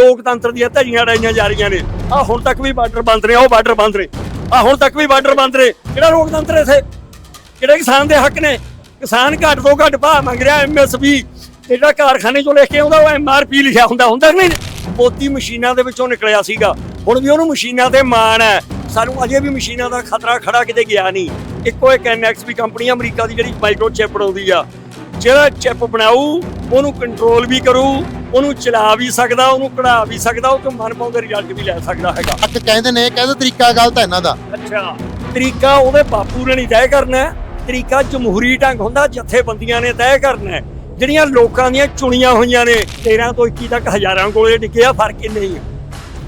ਲੋਕਤੰਤਰ ਦੀਆਂ ਧਜੀਆਂ ਡਾਈਆਂ ਜਾ ਰਹੀਆਂ ਨੇ। ਆ ਹੁਣ ਤੱਕ ਵੀ ਬਾਰਡਰ ਬੰਦ ਨੇ ਉਹ ਬਾਰਡਰ ਬੰਦ ਨੇ ਆ ਹੁਣ ਤੱਕ ਵੀ ਬਾਰਡਰ ਬੰਦ ਨੇ ਕਿਹੜਾ ਲੋਕਤੰਤਰ ਇਥੇ? ਕਿਹੜੇ ਕਿਸਾਨ ਦੇ ਹੱਕ ਨੇ? ਕਿਸਾਨ ਘੱਟ ਤੋਂ ਘੱਟ ਭਾਅ ਮੰਗ ਰਿਹਾ ਐਮਐਸਪੀ ਜਿਹੜਾ ਕਾਰਖਾਨੇ ਚੋਂ ਲੈ ਕੇ ਆਉਂਦਾ, ਉਹ ਐਮਆਰਪੀ ਲਿਖਿਆ ਹੁੰਦਾ ਹੁੰਦਾ ਕਿ ਨਹੀਂ? ਮੋਤੀ ਮਸ਼ੀਨਾਂ ਦੇ ਵਿੱਚੋਂ ਨਿਕਲਿਆ ਸੀਗਾ। ਹੁਣ ਵੀ ਉਹਨੂੰ ਮਸ਼ੀਨਾਂ ਤੇ ਮਾਣ ਹੈ। ਸਾਨੂੰ ਅਜੇ ਵੀ ਮਸ਼ੀਨਾਂ ਦਾ ਖਤਰਾ ਖੜਾ ਕਿਤੇ ਗਿਆ ਨਹੀਂ। ਇੱਕੋ ਇੱਕ ਐਨਐਕਸਪੀ ਕੰਪਨੀ ਅਮਰੀਕਾ ਦੀ ਜਿਹੜੀ ਮਾਈਕਰੋ ਚਿਪ ਬਣਾਉਂਦੀ ਆ। ਜਿਹੜਾ ਚਿਪ ਬਣਾਊ ਉਹਨੂੰ ਕੰਟਰੋਲ ਵੀ ਕਰੂ ਉਹਨੂੰ ਚਲਾ ਵੀ ਸਕਦਾ ਉਹਨੂੰ ਕਢਾ ਵੀ ਸਕਦਾ ਉਹ ਤੋਂ ਮਨਪਾਉਂਦੇ ਰਿਜ਼ਲਟ ਵੀ ਲੈ ਸਕਦਾ ਹੈਗਾ ਅੱਕ ਕਹਿੰਦੇ ਨੇ ਕਹਿੰਦੇ ਤਰੀਕਾ ਗਲਤ ਹੈ ਇਹਨਾਂ ਦਾ ਅੱਛਾ ਤਰੀਕਾ ਉਹਦੇ ਬਾਪੂ ਨੇ ਨਹੀਂ ਤੈਅ ਕਰਨਾ। ਤਰੀਕਾ ਜਮਹੂਰੀ ਢੰਗ ਹੁੰਦਾ ਜਥੇਬੰਦੀਆਂ ਨੇ ਤੈਅ ਕਰਨਾ। ਜਿਹੜੀਆਂ ਲੋਕਾਂ ਦੀਆਂ ਚੁਣੀਆਂ ਹੋਈਆਂ ਨੇ 13 ਤੋਂ 21 ਤੱਕ ਹਜ਼ਾਰਾਂ ਗੋਲੇ ਡਿੱਗੇ ਆ ਫ਼ਰਕ ਇੰਨਾ ਹੀ ਆ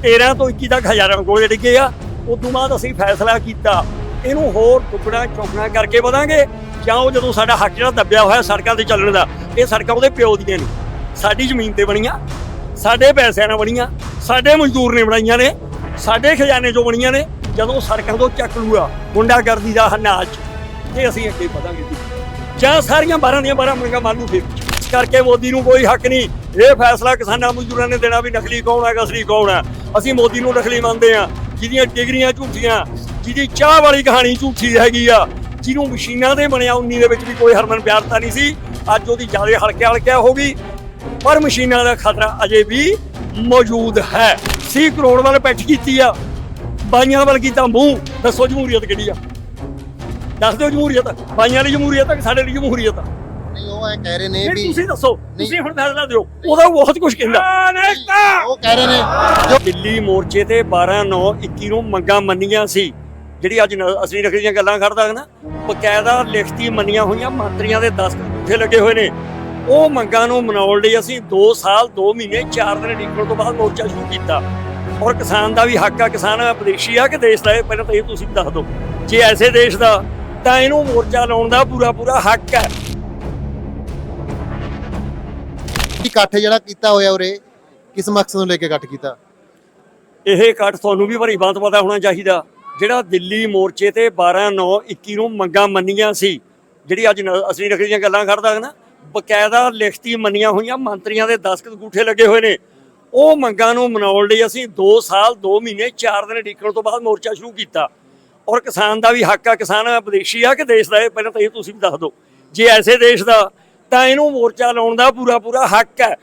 13 ਤੋਂ 21 ਤੱਕ ਹਜ਼ਾਰਾਂ ਗੋਲੇ ਡਿੱਗੇ ਆ ਉਦੋਂ ਬਾਅਦ ਅਸੀਂ ਫੈਸਲਾ ਕੀਤਾ ਇਹਨੂੰ ਹੋਰ ਟੁਕੜਾ ਚੌਕਣਾ ਕਰਕੇ ਵਧਾਂਗੇ ਜਾਂ ਉਹ ਜਦੋਂ ਸਾਡਾ ਹੱਕ ਜਿਹੜਾ ਦੱਬਿਆ ਹੋਇਆ ਸੜਕਾਂ ਤੇ ਚੱਲਣ ਦਾ, ਇਹ ਸੜਕਾਂ ਉਹਦੇ ਪਿਓ ਦੀਆਂ ਨੇ। ਸਾਡੀ ਜ਼ਮੀਨ ਤੇ ਬਣੀਆਂ, ਸਾਡੇ ਪੈਸਿਆਂ ਨਾਲ ਬਣੀਆਂ, ਸਾਡੇ ਮਜ਼ਦੂਰ ਨੇ ਬਣਾਈਆਂ ਨੇ, ਸਾਡੇ ਖਜ਼ਾਨੇ ਚੋਂ ਬਣੀਆਂ ਨੇ, ਜਦੋਂ ਸੜਕਾਂ ਤੋਂ ਚੱਕ ਲੂਗਾ ਗੁੰਡਾਗਰਦੀ ਦਾ ਨਾਚ ਤੇ ਅਸੀਂ ਅੱਗੇ ਵਧਾਂਗੇ ਜਾਂ। ਸਾਰੀਆਂ 12 ਦੀਆਂ 12 ਮੰਗਾਂ ਮੰਨ ਲੂ ਫਿਰ। ਇਸ ਕਰਕੇ ਮੋਦੀ ਨੂੰ ਕੋਈ ਹੱਕ ਨਹੀਂ। ਇਹ ਫੈਸਲਾ ਕਿਸਾਨਾਂ ਮਜ਼ਦੂਰਾਂ ਨੇ ਦੇਣਾ ਵੀ ਨਕਲੀ ਕੌਣ ਹੈ ਅਸਲੀ ਕੌਣ ਹੈ। ਅਸੀਂ ਮੋਦੀ ਨੂੰ ਨਕਲੀ ਮੰਨਦੇ ਆ ਜਿਹਦੀਆਂ ਡਿਗਰੀਆਂ ਝੂਠੀਆਂ, ਜਿਹਦੀ ਚਾਹ ਵਾਲੀ ਕਹਾਣੀ ਝੂਠੀ ਹੈਗੀ ਆ ਜਿਹਨੂੰ ਮਸ਼ੀਨਾਂ ਦੇ ਬਣਿਆ 19 ਦੇ ਵਿੱਚ ਵੀ ਕੋਈ ਹਰਮਨ ਪਿਆਰਤਾ ਨਹੀਂ ਸੀ ਅੱਜ ਉਹਦੀ ਜ਼ਿਆਦਾ ਹਲਕੇ ਹਲਕਿਆ ਹੋ ਗਈ। ਪਰ ਮਸ਼ੀਨਾਂ ਦਾ ਖਤਰਾ ਅਜੇ ਵੀ ਮੌਜੂਦ ਹੈ। 30 ਕਰੋੜ ਵੱਲ ਪੈਠ ਕੀਤੀ ਆ ਬਾਈਆਂ ਵੱਲ ਕੀਤਾ ਮੂੰਹ ਦੱਸੋ ਜਮਹੂਰੀਅਤ ਕਿਹੜੀ ਆ? ਦੱਸ ਦਿਓ ਜਮਹੂਰੀਅਤ ਬਾਈਆਂ ਲਈ ਜਮਹੂਰੀਅਤ ਆ ਕਿ ਸਾਡੇ ਲਈ ਜਮਹੂਰੀਅਤ ਆ? ਨਹੀਂ ਉਹ ਐ ਕਹਿ ਰਹੇ ਨੇ ਵੀ ਤੁਸੀਂ ਦੱਸੋ ਤੁਸੀਂ ਹੁਣ ਫੈਸਲਾ ਦਿਓ ਉਹਦਾ ਬਹੁਤ ਕੁਝ ਕਹਿੰਦਾ। ਉਹ ਕਹਿ ਰਹੇ ਨੇ ਜੋ ਦਿੱਲੀ ਮੋਰਚੇ ਤੇ 12 9 21 ਨੂੰ ਮੰਗਾਂ ਮੰਨੀਆਂ ਸੀ। ਜਿਹੜੀ ਅੱਜ ਅਸਲੀ ਨਕਲੀ ਦੀਆਂ ਗੱਲਾਂ ਕਰਦਾ ਹੈ ਨਾ ਬਕਾਇਦਾ ਲਿਖਤੀ ਮੰਨੀਆਂ ਹੋਈਆਂ ਮੰਤਰੀਆਂ ਦੇ 10 ਅੰਗੂਠੇ ਲੱਗੇ ਹੋਏ ਨੇ। ਉਹ ਮੰਗਾਂ ਨੂੰ ਮਨਾਉਣ ਲਈ ਅਸੀਂ 2 ਸਾਲ 2 ਮਹੀਨੇ 4 ਦਿਨ ਨਿਕਲਣ ਤੋਂ ਬਾਅਦ ਮੋਰਚਾ ਸ਼ੁਰੂ ਕੀਤਾ। ਔਰ ਕਿਸਾਨ ਦਾ ਵੀ ਹੱਕ ਆ ਕਿਸਾਨ ਵਿਦੇਸ਼ੀ ਆ ਕਿ ਦੇਸ਼ ਦਾ ਇਹ ਪਹਿਲਾਂ ਤਾਂ ਇਹ ਤੁਸੀਂ ਦੱਸ ਦਿਓ। ਜੇ ਐਸੇ ਦੇਸ਼ ਦਾ ਤਾਂ ਇਹਨੂੰ ਮੋਰਚਾ ਲਾਉਣ ਦਾ ਪੂਰਾ ਪੂਰਾ ਹੱਕ ਹੈ। ਇਕੱਠ ਜਿਹੜਾ ਕੀਤਾ ਹੋਇਆ ਉਰੇ ਕਿਸ ਮਕਸਦ ਨੂੰ ਲੈ ਕੇ ਇਕੱਠ ਕੀਤਾ? ਇਹ ਇਕੱਠ ਤੁਹਾਨੂੰ ਵੀ ਭਰੀ ਬਾਤ ਪਤਾ ਹੋਣਾ ਚਾਹੀਦਾ। ਜਿਹੜਾ ਦਿੱਲੀ ਮੋਰਚੇ ਤੇ 12 9 21 ਨੂੰ ਮੰਗਾਂ ਮੰਨੀਆਂ ਸੀ ਜਿਹੜੀ ਅੱਜ ਅਸਲੀ ਨਕਲੀ ਦੀਆਂ ਗੱਲਾਂ ਕਰਦਾ ਹੈ ਨਾ ਬਕਾਇਦਾ ਲਿਖਤੀ ਮੰਨੀਆਂ ਹੋਈਆਂ ਮੰਤਰੀਆਂ ਦੇ 10 ਅੰਗੂਠੇ ਲੱਗੇ ਹੋਏ ਨੇ। ਉਹ ਮੰਗਾਂ ਨੂੰ ਮਨਾਉਣ ਲਈ ਅਸੀਂ 2 ਸਾਲ 2 ਮਹੀਨੇ 4 ਦਿਨ ਨਿਕਲਣ ਤੋਂ ਬਾਅਦ ਮੋਰਚਾ ਸ਼ੁਰੂ ਕੀਤਾ। ਔਰ ਕਿਸਾਨ ਦਾ ਵੀ ਹੱਕ ਆ ਕਿਸਾਨ ਵਿਦੇਸ਼ੀ ਆ ਕਿ ਦੇਸ਼ ਦਾ ਇਹ ਪਹਿਲਾਂ ਤਾਂ ਇਹ ਤੁਸੀਂ ਵੀ ਦੱਸ ਦਿਓ। ਜੇ ਐਸੇ ਦੇਸ਼ ਦਾ ਤਾਂ ਇਹਨੂੰ ਮੋਰਚਾ ਲਾਉਣ ਦਾ ਪੂਰਾ ਪੂਰਾ ਹੱਕ ਹੈ।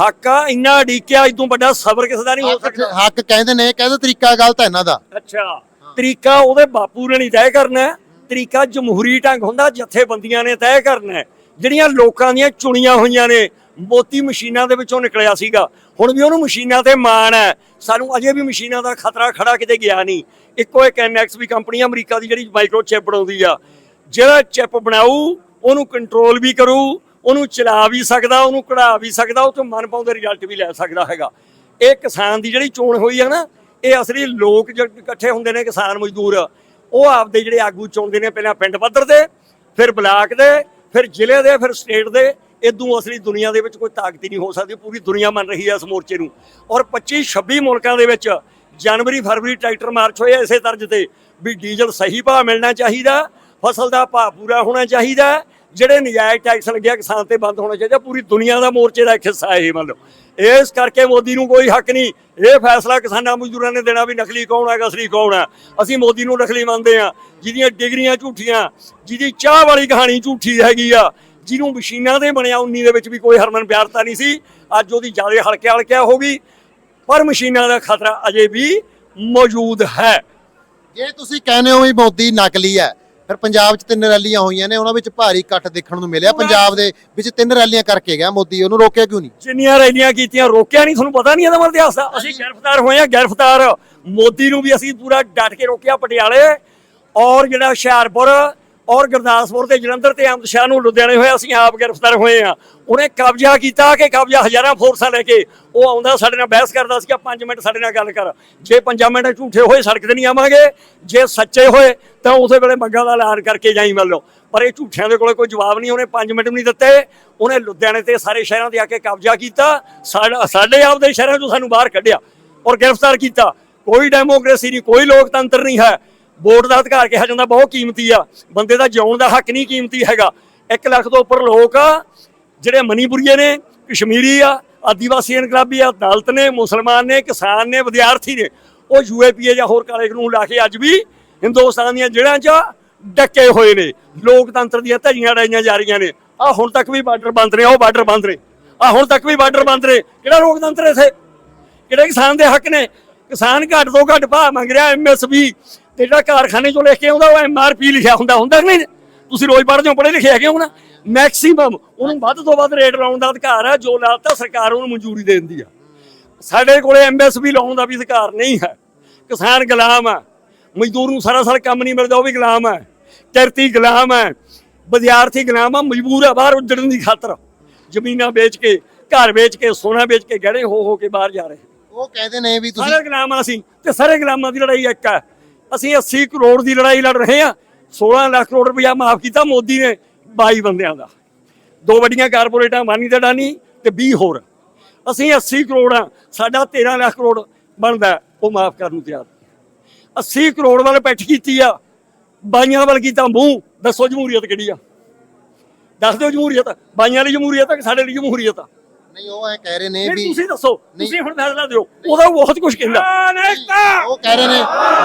ਹੱਕ ਆ ਇੰਨਾ ਅੜੀਕਿਆ ਇਦੋਂ ਵੱਡਾ ਸਬਰ ਕਿਸੇ ਦਾ ਨਹੀਂ ਹੋ ਸਕਦਾ। ਹੱਕ ਕਹਿੰਦੇ ਨੇ ਕਹਿੰਦੇ ਤਰੀਕਾ ਗਲਤ ਹੈ ਇਹਨਾਂ ਦਾ। ਅੱਛਾ। ਤਰੀਕਾ ਉਹਦੇ ਬਾਪੂ ਨੇ ਨਹੀਂ ਤੈਅ ਕਰਨਾ ਤਰੀਕਾ ਜਮਹੂਰੀ ਢੰਗ ਹੁੰਦਾ, ਜਥੇਬੰਦੀਆਂ ਨੇ ਤੈਅ ਕਰਨਾ ਜਿਹੜੀਆਂ ਲੋਕਾਂ ਦੀਆਂ ਚੁਣੀਆਂ ਹੋਈਆਂ ਨੇ, ਮੋਤੀ ਮਸ਼ੀਨਾਂ ਦੇ ਵਿੱਚੋਂ ਨਿਕਲਿਆ ਸੀਗਾ। ਹੁਣ ਵੀ ਉਹਨੂੰ ਮਸ਼ੀਨਾਂ ਤੇ ਮਾਣ ਹੈ। ਸਾਨੂੰ ਅਜੇ ਵੀ ਮਸ਼ੀਨਾਂ ਦਾ ਖਤਰਾ ਖੜਾ ਕਿਤੇ ਗਿਆ ਨਹੀਂ। ਇੱਕੋ ਇੱਕ ਐਨਐਕਸ ਵੀ ਕੰਪਨੀ ਅਮਰੀਕਾ ਦੀ ਜਿਹੜੀ ਮਾਈਕਰੋ ਚਿਪ ਬਣਾਉਂਦੀ ਆ। ਜਿਹੜਾ ਚਿਪ ਬਣਾਊ, ਉਹਨੂੰ ਕੰਟਰੋਲ ਵੀ ਕਰੂ, ਉਹਨੂੰ ਚਲਾ ਵੀ ਸਕਦਾ, ਉਹਨੂੰ ਕਢਾ ਵੀ ਸਕਦਾ, ਉਹ ਤੋਂ ਮਨ ਪਾਉਂਦੇ ਰਿਜ਼ਲਟ ਵੀ ਲੈ ਸਕਦਾ ਹੈਗਾ। ਇਹ ਕਿਸਾਨ ਦੀ ਜਿਹੜੀ ਚੋਣ ਹੋਈ ਆ ਨਾ ਇਹ ਅਸਲੀ ਲੋਕ ਜਿਹੜੇ ਇਕੱਠੇ ਹੁੰਦੇ ਨੇ ਕਿਸਾਨ ਮਜ਼ਦੂਰ, ਉਹ ਆਪਦੇ ਜਿਹੜੇ ਆਗੂ ਚੁਣਦੇ ਨੇ, ਪਹਿਲਾਂ ਪਿੰਡ ਪੱਧਰ ਦੇ, ਫਿਰ ਬਲਾਕ ਦੇ, ਫਿਰ ਜ਼ਿਲ੍ਹੇ ਦੇ, ਫਿਰ ਸਟੇਟ ਦੇ, ਇਦੋਂ ਅਸਲੀ ਦੁਨੀਆ ਦੇ ਵਿੱਚ ਕੋਈ ਤਾਕਤ ਹੀ ਨਹੀਂ ਹੋ ਸਕਦੀ, ਪੂਰੀ ਦੁਨੀਆ ਮੰਨ ਰਹੀ ਹੈ ਇਸ ਮੋਰਚੇ ਨੂੰ। ਔਰ 25 26 ਮੁਲਕਾਂ ਦੇ ਵਿੱਚ ਜਨਵਰੀ, ਫਰਵਰੀ ਟਰੈਕਟਰ ਮਾਰਚ ਹੋਏ ਇਸੇ ਤਰਜ ਤੇ ਵੀ ਡੀਜ਼ਲ ਸਹੀ ਭਾਅ ਮਿਲਣਾ ਚਾਹੀਦਾ, ਫਸਲ ਦਾ ਭਾਅ ਪੂਰਾ ਹੋਣਾ ਚਾਹੀਦਾ, ਜਿਹੜੇ ਨਜਾਇਜ਼ ਟੈਕਸ ਲੱਗਿਆ ਕਿਸਾਨ ਤੇ ਬੰਦ ਹੋਣਾ ਚਾਹੀਦਾ, ਪੂਰੀ ਦੁਨੀਆ ਦਾ ਮੋਰਚੇ ਦਾ ਇੱਕ ਹਿੱਸਾ ਹੈ ਇਹ ਮੰਨ ਲਓ। ਇਸ ਕਰਕੇ ਮੋਦੀ ਨੂੰ ਕੋਈ ਹੱਕ ਨਹੀਂ। ਇਹ ਫੈਸਲਾ ਕਿਸਾਨਾਂ ਮਜ਼ਦੂਰਾਂ ਨੇ ਦੇਣਾ ਵੀ ਨਕਲੀ ਕੌਣ ਹੈ ਅਸਲੀ ਕੌਣ ਹੈ। ਅਸੀਂ ਮੋਦੀ ਨੂੰ ਨਕਲੀ ਮੰਨਦੇ ਆ ਜਿਹਦੀਆਂ ਡਿਗਰੀਆਂ ਝੂਠੀਆਂ, ਜਿਹਦੀ ਚਾਹ ਵਾਲੀ ਕਹਾਣੀ ਝੂਠੀ ਹੈਗੀ ਆ, ਜਿਹਨੂੰ ਮਸ਼ੀਨਾਂ ਦੇ ਬਣਿਆ 19 ਦੇ ਵਿੱਚ ਵੀ ਕੋਈ ਹਰਮਨ ਪਿਆਰਤਾ ਨਹੀਂ ਸੀ। ਅੱਜ ਉਹਦੀ ਜ਼ਿਆਦਾ ਹਲਕਿਆ ਹਲਕਿਆ ਹੋ ਗਈ। ਪਰ ਮਸ਼ੀਨਾਂ ਦਾ ਖਤਰਾ ਅਜੇ ਵੀ ਮੌਜੂਦ ਹੈ। ਜੇ ਤੁਸੀਂ ਕਹਿੰਦੇ ਹੋ ਵੀ ਮੋਦੀ ਨਕਲੀ ਹੈ ਫਿਰ ਪੰਜਾਬ 'ਚ ਤਿੰਨ ਰੈਲੀਆਂ ਹੋਈਆਂ ਨੇ ਉਹਨਾਂ ਵਿੱਚ ਭਾਰੀ ਇਕੱਠ ਦੇਖਣ ਨੂੰ ਮਿਲਿਆ। ਪੰਜਾਬ ਦੇ ਵਿੱਚ ਤਿੰਨ ਰੈਲੀਆਂ ਕਰਕੇ ਗਿਆ ਮੋਦੀ ਉਹਨੂੰ ਰੋਕਿਆ ਕਿਉਂ ਨਹੀਂ? ਜਿੰਨੀਆਂ ਰੈਲੀਆਂ ਕੀਤੀਆਂ ਰੋਕਿਆ ਨਹੀਂ ਤੁਹਾਨੂੰ ਪਤਾ ਨਹੀਂ ਇਹਦਾ ਮਤਲਬ ਇਤਿਹਾਸ ਦਾ? ਅਸੀਂ ਗ੍ਰਿਫਤਾਰ ਹੋਏ ਆ ਗ੍ਰਿਫਤਾਰ। ਮੋਦੀ ਨੂੰ ਵੀ ਅਸੀਂ ਪੂਰਾ ਡਟ ਕੇ ਰੋਕਿਆ ਪਟਿਆਲੇ। ਔਰ ਜਿਹੜਾ ਹੁਸ਼ਿਆਰਪੁਰ ਔਰ ਗੁਰਦਾਸਪੁਰ ਤੇ ਜਲੰਧਰ ਤੇ ਅਮਿਤ ਸ਼ਾਹ ਨੂੰ ਲੁਧਿਆਣੇ ਹੋਏ ਅਸੀਂ ਆਪ ਗ੍ਰਿਫਤਾਰ ਹੋਏ ਆ ਉਹਨੇ ਕਬਜ਼ਾ ਕੀਤਾ ਕਿ ਕਬਜ਼ਾ ਹਜ਼ਾਰਾਂ ਫੋਰਸਾਂ ਲੈ ਕੇ ਉਹ ਆਉਂਦਾ ਸਾਡੇ ਨਾਲ ਬਹਿਸ ਕਰਦਾ ਸੀ ਕਿ 5 ਮਿੰਟ ਸਾਡੇ ਨਾਲ ਗੱਲ ਕਰ। ਜੇ 5 ਮਿੰਟ ਝੂਠੇ ਹੋਏ ਸੜਕ ਤੇ ਨਹੀਂ ਆਵਾਂਗੇ, ਜੇ ਸੱਚੇ ਹੋਏ ਤਾਂ ਉਸੇ ਵੇਲੇ ਮੰਗਾਂ ਦਾ ਐਲਾਨ ਕਰਕੇ ਜਾਈ ਮੰਨ ਲਓ। ਪਰ ਇਹ ਝੂਠਿਆਂ ਦੇ ਕੋਲੇ ਕੋਈ ਜਵਾਬ ਨਹੀਂ, ਉਹਨੇ 5 ਮਿੰਟ ਵੀ ਨਹੀਂ ਦਿੱਤੇ। ਉਹਨੇ ਲੁਧਿਆਣੇ ਤੇ ਸਾਰੇ ਸ਼ਹਿਰਾਂ ਤੇ ਆ ਕੇ ਕਬਜ਼ਾ ਕੀਤਾ। ਸਾਡੇ ਆਪ ਦੇ ਸ਼ਹਿਰਾਂ ਤੋਂ ਸਾਨੂੰ ਬਾਹਰ ਕੱਢਿਆ ਔਰ ਗ੍ਰਿਫਤਾਰ ਕੀਤਾ। ਕੋਈ ਡੈਮੋਕ੍ਰੇਸੀ ਨਹੀਂ, ਕੋਈ ਲੋਕਤੰਤਰ ਨਹੀਂ ਹੈ। ਵੋਟ ਦਾ ਅਧਿਕਾਰ ਕਿਹਾ ਜਾਂਦਾ, ਬਹੁਤ ਕੀਮਤੀ ਆ। ਬੰਦੇ ਦਾ ਜਿਉਣ ਦਾ ਹੱਕ ਨਹੀਂ ਕੀਮਤੀ ਹੈਗਾ। 1 ਲੱਖ ਤੋਂ ਉੱਪਰ ਲੋਕ ਜਿਹੜੇ ਮਨੀਪੁਰੀਏ ਨੇ, ਕਸ਼ਮੀਰੀ ਆ, ਆਦੀਵਾਸੀ ਇਨਕਲਾਬੀ ਅਦਾਲਤ ਨੇ, ਮੁਸਲਮਾਨ ਨੇ, ਕਿਸਾਨ ਨੇ, ਵਿਦਿਆਰਥੀ ਨੇ, ਉਹ ਯੂਏਪੀਏ ਜਾਂ ਹੋਰ ਕਾਲੇ ਕਾਨੂੰਨ ਲਾ ਕੇ ਅੱਜ ਵੀ ਹਿੰਦੁਸਤਾਨ ਦੀਆਂ ਜੜ੍ਹਾਂ 'ਚ ਡੱਕੇ ਹੋਏ ਨੇ। ਲੋਕਤੰਤਰ ਦੀਆਂ ਧੱਜੀਆਂ ਡਾਈਆਂ ਜਾ ਰਹੀਆਂ ਨੇ। ਆ ਹੁਣ ਤੱਕ ਵੀ ਬਾਰਡਰ ਬੰਦ ਨੇ ਉਹ ਬਾਰਡਰ ਬੰਦ ਨੇ। ਆ ਹੁਣ ਤੱਕ ਵੀ ਬਾਰਡਰ ਬੰਦ ਨੇ। ਕਿਹੜਾ ਲੋਕਤੰਤਰ ਇਥੇ? ਕਿਹੜੇ ਕਿਸਾਨ ਦੇ ਹੱਕ ਨੇ? ਕਿਸਾਨ ਘੱਟ ਤੋਂ ਘੱਟ ਭਾਅ ਮੰਗ ਰਿਹਾ ਐਮਐਸਪੀ ਤੇ ਜਿਹੜਾ ਕਾਰਖਾਨੇ ਚੋਂ ਲਿਖ ਕੇ ਆਉਂਦਾ ਉਹ ਐਮਆਰਪੀ ਲਿਖਿਆ ਹੁੰਦਾ ਹੁੰਦਾ ਕਿ ਨਹੀਂ? ਤੁਸੀਂ ਰੋਜ਼ ਪੜ੍ਹਦੇ ਹੋ ਪੜ੍ਹੇ ਲਿਖੇ ਹੈਗੇ ਹੋ ਨਾ? ਮੈਕਸਿਮਮ ਉਹਨੂੰ ਵੱਧ ਤੋਂ ਵੱਧ ਰੇਟ ਲਾਉਣ ਦਾ ਅਧਿਕਾਰ ਹੈ ਜੋ ਲਾਤਾ ਸਰਕਾਰ ਉਹਨੂੰ ਮਨਜ਼ੂਰੀ ਦੇ ਦਿੰਦੀ ਆ। ਸਾਡੇ ਕੋਲੇ ਐਮਐਸਪੀ ਲਾਉਣ ਦਾ ਵੀ ਅਧਿਕਾਰ ਨਹੀਂ ਹੈ। ਕਿਸਾਨ ਗੁਲਾਮ ਹੈ ਮਜ਼ਦੂਰ ਨੂੰ ਸਾਰਾ ਸਾਲ ਕੰਮ ਨਹੀਂ ਮਿਲਦਾ ਉਹ ਵੀ ਗੁਲਾਮ ਹੈ ਕਿਰਤੀ ਗੁਲਾਮ ਹੈ ਵਿਦਿਆਰਥੀ ਗੁਲਾਮ ਹੈ ਮਜਬੂਰ ਹੈ ਬਾਹਰ ਉੱਜੜਨ ਦੀ ਖਾਤਰ। ਜ਼ਮੀਨਾਂ ਵੇਚ ਕੇ ਘਰ ਵੇਚ ਕੇ ਸੋਨਾ ਵੇਚ ਕੇ ਗਹਿਣੇ ਹੋ ਹੋ ਕੇ ਬਾਹਰ ਜਾ ਰਹੇ। ਉਹ ਕਹਿੰਦੇ ਨੇ ਵੀ ਤੁਸੀਂ ਸਾਰੇ ਗੁਲਾਮ ਅਸੀਂ ਤੇ ਸਾਰੇ ਗੁਲਾਮਾਂ ਦੀ ਲੜਾਈ ਇੱਕ ਹੈ ਅਸੀਂ 80 ਕਰੋੜ ਦੀ ਲੜਾਈ ਲੜ ਰਹੇ ਹਾਂ। 16 ਲੱਖ ਕਰੋੜ ਰੁਪਇਆ ਮਾਫ ਕੀਤਾ ਮੋਦੀ ਨੇ 22 ਬੰਦਿਆਂ ਦਾ। ਦੋ ਵੱਡੀਆਂ ਕਾਰਪੋਰੇਟਾਂ, ਮਾਨੀ ਤੇ ਡਾਨੀ ਤੇ 20 ਹੋਰ। ਅਸੀਂ 80 ਕਰੋੜ ਆ, ਸਾਡਾ 13 ਲੱਖ ਕਰੋੜ ਬਣਦਾ ਉਹ ਮਾਫ ਕਰਨ ਨੂੰ ਤਿਆਰ। 80 ਕਰੋੜ ਵਾਲੇ ਪੈਠ ਕੀਤੀ ਆ, ਬਾਈਆਂ ਵੱਲ ਕੀਤਾ ਮੂੰਹ, ਦੱਸੋ ਜਮਹੂਰੀਅਤ ਕਿਹੜੀ ਆ? ਦੱਸ ਦਿਓ ਜਮਹੂਰੀਅਤ, ਬਾਈਆਂ ਲਈ ਜਮਹੂਰੀਅਤ ਆ ਕਿ ਸਾਡੇ ਲਈ ਜਮਹੂਰੀਅਤ ਆ? ਨਹੀਂ ਉਹ ਐ ਕਹਿ ਰਹੇ ਨੇ ਨਹੀਂ ਵੀ ਤੁਸੀਂ ਦੱਸੋ ਤੁਸੀਂ ਹੁਣ ਫੈਸਲਾ ਦਿਓ ਉਹਦਾ ਬਹੁਤ ਕੁਝ ਕਹਿੰਦਾ। ਉਹ ਕਹਿ ਰਹੇ ਨੇ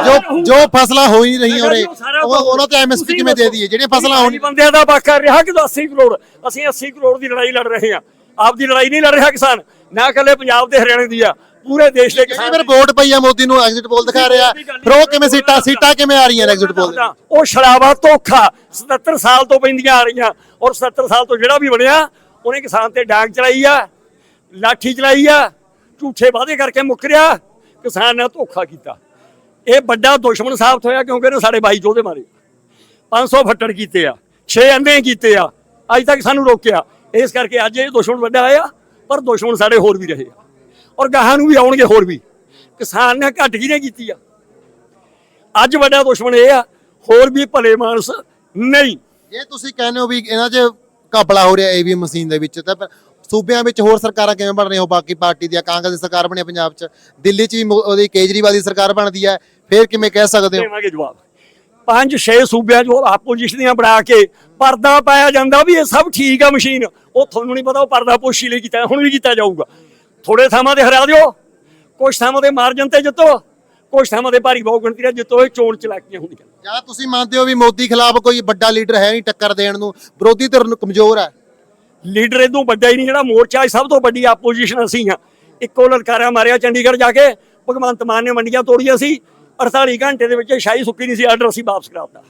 ਜੋ ਜੋ ਫਸਲਾਂ ਹੋ ਹੀ ਰਹੀਆਂ ਉਰੇ ਉਹ ਉਹਨਾਂ ਤੇ ਐਮਐਸਪੀ ਕਿਵੇਂ ਦੇ ਦਈਏ? ਜਿਹੜੀਆਂ ਫਸਲਾਂ ਹੋਣ ਬੰਦਿਆਂ ਦਾ ਬਾਕਾ ਰਿਹਾ ਕਿ 80 ਕਰੋੜ ਅਸੀਂ 80 ਕਰੋੜ ਦੀ ਲੜਾਈ ਲੜ ਰਹੇ ਹਾਂ। ਆਪਦੀ ਲੜਾਈ ਨਹੀਂ ਲੜ ਰਿਹਾ ਕਿਸਾਨ। ਨਾ ਇਕੱਲੇ ਪੰਜਾਬ ਦੇ ਹਰਿਆਣੇ ਦੀ ਆ ਪੂਰੇ ਦੇਸ਼ ਦੇ ਕਿਸਾਨ ਵਾਰ ਵੋਟ ਪਈ ਆ ਮੋਦੀ ਨੂੰ ਐਗਜ਼ਿਟ ਪੋਲ ਦਿਖਾ ਰਿਹਾ। ਫਿਰ ਉਹ ਕਿਵੇਂ ਸੀਟਾਂ ਸੀਟਾਂ ਕਿਵੇਂ ਆ ਰਹੀਆਂ ਐਗਜ਼ਿਟ ਪੋਲ ਉਹ ਛੜਾਵਾ ਧੋਖਾ 77 ਸਾਲ ਤੋਂ ਪੈਂਦੀਆਂ ਆ ਰਹੀਆਂ। ਔਰ 77 ਸਾਲ ਤੋਂ ਜਿਹੜਾ ਵੀ ਬਣਿਆ ਉਹਨੇ ਕਿਸਾਨ ਤੇ ਡਾਂਗ ਚਲਾਈ ਆ। ਲਾਠੀ ਚਲਾਈ ਆ, ਝੂਠੇ ਵਾਅਦੇ ਕਰਕੇ ਮੁੱਕਰਿਆ, ਕਿਸਾਨ ਨੇ ਧੋਖਾ ਕੀਤਾ। ਇਹ ਵੱਡਾ ਦੁਸ਼ਮਣ ਸਾਬਤ ਹੋਇਆ ਕਿਉਂਕਿ ਇਹਨੇ ਸਾਡੇ ਬਾਈ ਜੋਧੇ ਮਾਰੇ। 500 ਫੱਟੜ ਕੀਤੇ ਆ 6 ਅੰਨੇ ਕੀਤੇ ਆ, ਅੱਜ ਤੱਕ ਸਾਨੂੰ ਰੋਕਿਆ। ਇਸ ਕਰਕੇ ਅੱਜ ਇਹ ਦੁਸ਼ਮਣ ਵੱਡਾ ਆਇਆ, ਪਰ ਦੁਸ਼ਮਣ ਸਾਡੇ ਹੋਰ ਵੀ ਰਹੇ ਆ। ਔਰ ਗਾਹਾਂ ਨੂੰ ਵੀ ਆਉਣਗੇ ਹੋਰ ਵੀ। ਕਿਸਾਨ ਨੇ ਘੱਟ ਕੀ ਨੇ ਕੀਤੀ ਆ? ਅੱਜ ਵੱਡਾ ਦੁਸ਼ਮਣ ਇਹ ਆ, ਹੋਰ ਵੀ ਭਲੇ ਮਾਨਸ ਨਹੀਂ। ਜੇ ਤੁਸੀਂ ਕਹਿੰਦੇ ਹੋ ਵੀ ਇਹਨਾਂ 'ਚ ਘਪਲਾ ਹੋ ਰਿਹਾ ਏਵੀ ਮਸ਼ੀਨ ਦੇ ਵਿੱਚ, ਤਾਂ ਸੂਬਿਆਂ ਵਿੱਚ ਹੋਰ ਸਰਕਾਰਾਂ ਕਿਵੇਂ ਬਣ ਰਹੀਆਂ? ਹੋ ਬਾਕੀ ਪਾਰਟੀ ਦੀਆਂ ਕਾਂਗਰਸ ਦੀ ਸਰਕਾਰ ਬਣੀ ਪੰਜਾਬ 'ਚ। ਦਿੱਲੀ 'ਚ ਵੀ ਮੋ- ਉਹਦੀ ਕੇਜਰੀਵਾਲ ਦੀ ਸਰਕਾਰ ਬਣਦੀ ਹੈ ਫਿਰ ਕਿਵੇਂ ਕਹਿ ਸਕਦੇ ਹੋ? ਦੇਵਾਂਗੇ ਜਵਾਬ। ਪੰਜ ਛੇ ਸੂਬਿਆਂ ਜੋ ਆਪੋਜੀਸ਼ਨ ਦੀਆਂ ਬਣਾ ਕੇ ਪਰਦਾ ਪਾਇਆ ਜਾਂਦਾ ਵੀ ਇਹ ਸਭ ਠੀਕ ਆ ਮਸ਼ੀਨ। ਉਹ ਤੁਹਾਨੂੰ ਨਹੀਂ ਪਤਾ ਉਹ ਪਰਦਾ ਪੋਸ਼ੀ ਲਈ ਕੀਤਾ ਹੁਣ ਵੀ ਕੀਤਾ ਜਾਊਗਾ। ਥੋੜੇ ਥਾਵਾਂ ਤੇ ਹਰਾ ਦਿਓ। ਕੁਝ ਥਾਵਾਂ ਤੇ ਮਾਰਜਨ ਤੇ ਜਿੱਤੋ। ਕੁਝ ਥਾਵਾਂ ਤੇ ਭਾਰੀ ਬਹੁ ਗਿਣਤੀ ਨਾਲ ਜਿੱਤੋ ਇਹ ਚੋਣ ਚਲਾਕੀਆਂ ਹੁੰਦੀਆਂ ਜਾਂ ਤੁਸੀਂ ਮੰਨਦੇ ਹੋ ਵੀ ਮੋਦੀ ਖਿਲਾਫ ਕੋਈ ਵੱਡਾ ਲੀਡਰ ਹੈ ਨਹੀਂ ਟੱਕਰ ਦੇਣ ਨੂੰ? ਵਿਰੋਧੀ ਧਿਰ ਨੂੰ ਕਮਜ਼ੋਰ ਹੈ। ਲੀਡਰ ਇਦੋਂ ਵੱਡਾ ਹੀ ਨਹੀਂ ਜਿਹੜਾ ਮੋਰਚਾ ਸਭ ਤੋਂ ਵੱਡੀ ਆਪੋਜੀਸ਼ਨ ਅਸੀਂ ਆ ਇੱਕੋ ਲਲਕਾਰਾ ਮਾਰਿਆ ਚੰਡੀਗੜ੍ਹ ਜਾ ਕੇ ਭਗਵੰਤ ਮਾਨ ਨੇ ਮੰਡੀਆਂ ਤੋੜੀਆਂ ਸੀ 48 ਘੰਟੇ ਦੇ ਵਿੱਚ ਸ਼ਾਹੀ ਸੁੱਕੀ ਨਹੀਂ ਸੀ ਆਰਡਰ ਅਸੀਂ ਵਾਪਸ ਕਰਾਤਾ।